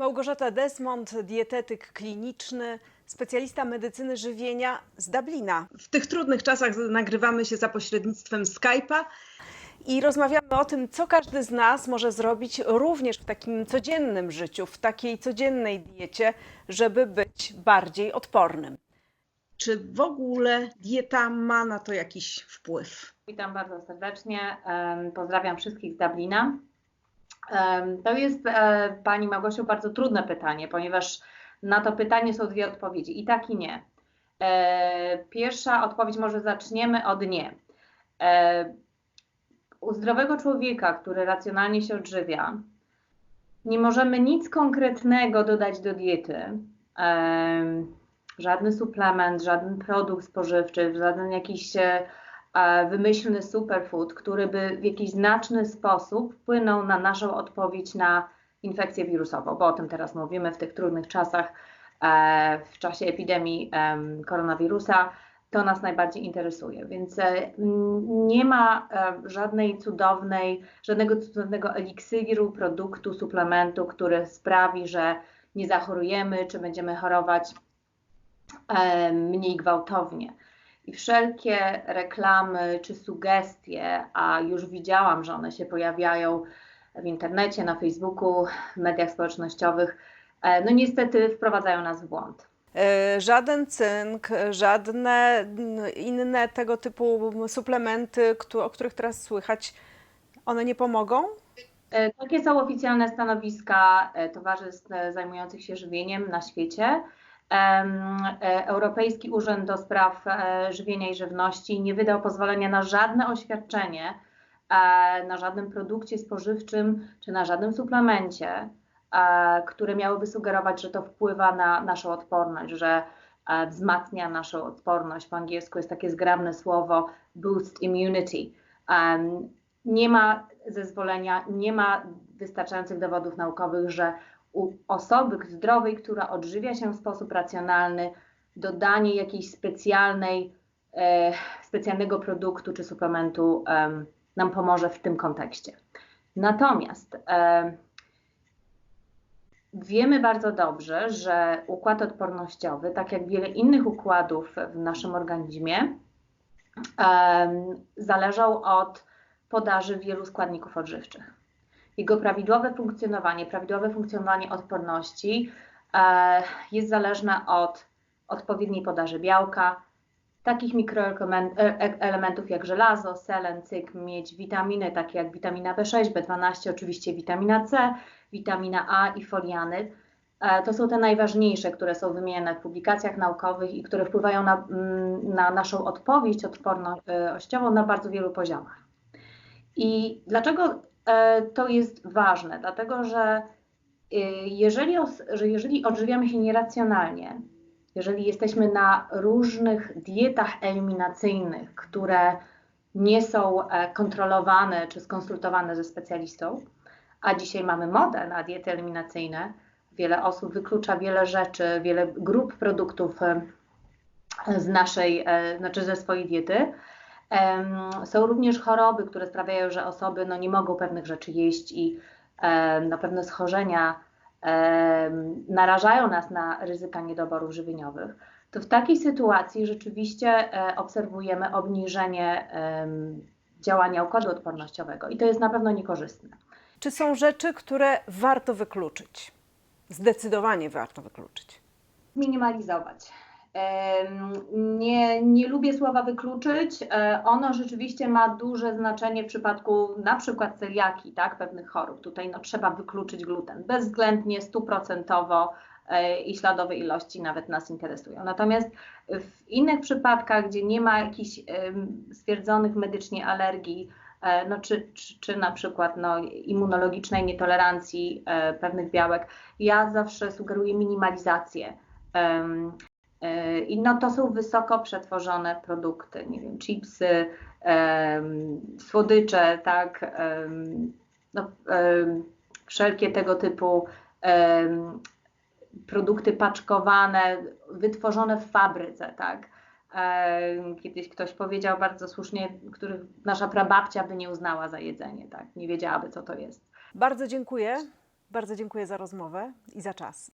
Małgorzata Desmond, dietetyk kliniczny, specjalista medycyny żywienia z Dublina. W tych trudnych czasach nagrywamy się za pośrednictwem Skype'a. I rozmawiamy o tym, co każdy z nas może zrobić również w takim codziennym życiu, w takiej codziennej diecie, żeby być bardziej odpornym. Czy w ogóle dieta ma na to jakiś wpływ? Witam bardzo serdecznie. Pozdrawiam wszystkich z Dublina. To jest e, Pani Małgosiu bardzo trudne pytanie, ponieważ na to pytanie są dwie odpowiedzi i tak i nie. E, Pierwsza odpowiedź może zaczniemy od nie. E, U zdrowego człowieka, który racjonalnie się odżywia, nie możemy nic konkretnego dodać do diety. Żaden suplement, żaden produkt spożywczy, żaden jakiś e, e, wymyślny superfood, który by w jakiś znaczny sposób wpłynął na naszą odpowiedź na infekcję wirusową, bo o tym teraz mówimy w tych trudnych czasach, e, w czasie epidemii em, koronawirusa. To nas najbardziej interesuje, więc nie ma żadnej cudownej, żadnego cudownego eliksiru, produktu, suplementu, który sprawi, że nie zachorujemy, czy będziemy chorować mniej gwałtownie. I wszelkie reklamy czy sugestie, a już widziałam, że one się pojawiają w internecie, na Facebooku, w mediach społecznościowych, e, no niestety wprowadzają nas w błąd. E, Żaden cynk, żadne inne tego typu suplementy, o których teraz słychać, one nie pomogą? E, Takie są oficjalne stanowiska towarzystw zajmujących się żywieniem na świecie. E, Europejski Urząd do Spraw e, Żywienia i Żywności nie wydał pozwolenia na żadne oświadczenie, e, na żadnym produkcie spożywczym czy na żadnym suplemencie, które miałyby sugerować, że to wpływa na naszą odporność, że wzmacnia naszą odporność. Po angielsku jest takie zgrabne słowo boost immunity. Nie ma zezwolenia, nie ma wystarczających dowodów naukowych, że u osoby zdrowej, która odżywia się w sposób racjonalny, dodanie jakiejś specjalnej, e, specjalnego produktu czy suplementu em, nam pomoże w tym kontekście. Natomiast em, wiemy bardzo dobrze, że układ odpornościowy, tak jak wiele innych układów w naszym organizmie, zależał od podaży wielu składników odżywczych. Jego prawidłowe funkcjonowanie, prawidłowe funkcjonowanie odporności e, jest zależne od odpowiedniej podaży białka, takich mikroelementów jak żelazo, selen, cykl, miedź, witaminy takie jak witamina B6, B12, oczywiście witamina C, witamina A i foliany. E, To są te najważniejsze, które są wymienione w publikacjach naukowych i które wpływają na, mm, na naszą odpowiedź odpornościową na bardzo wielu poziomach. I dlaczego e, to jest ważne? Dlatego, że e, jeżeli, że jeżeli odżywiamy się nieracjonalnie, jeżeli jesteśmy na różnych dietach eliminacyjnych, które nie są e, kontrolowane czy skonsultowane ze specjalistą, a dzisiaj mamy modę na diety eliminacyjne, wiele osób wyklucza wiele rzeczy, wiele grup produktów e, z naszej, e, znaczy ze swojej diety, Są również choroby, które sprawiają, że osoby no, nie mogą pewnych rzeczy jeść i em, no, pewne schorzenia narażają nas na ryzyka niedoborów żywieniowych. To w takiej sytuacji rzeczywiście e, obserwujemy obniżenie działania układu odpornościowego i to jest na pewno niekorzystne. Czy są rzeczy, które warto wykluczyć? Zdecydowanie warto wykluczyć. minimalizować. Nie, nie lubię słowa wykluczyć. E, Ono rzeczywiście ma duże znaczenie w przypadku na przykład celiaki, tak, pewnych chorób. Tutaj no, trzeba wykluczyć gluten bezwzględnie, stuprocentowo e, i śladowe ilości nawet nas interesują. Natomiast w innych przypadkach, gdzie nie ma jakichś stwierdzonych medycznie alergii, e, no, czy, czy, czy na przykład no, immunologicznej nietolerancji pewnych białek, ja zawsze sugeruję minimalizację. I no to są wysoko przetworzone produkty, nie wiem, chipsy, słodycze, tak, no, wszelkie tego typu produkty paczkowane, wytworzone w fabryce, tak. Kiedyś ktoś powiedział bardzo słusznie, których nasza prababcia by nie uznała za jedzenie, tak? Nie wiedziałaby, co to jest. Bardzo dziękuję. Bardzo dziękuję za rozmowę i za czas.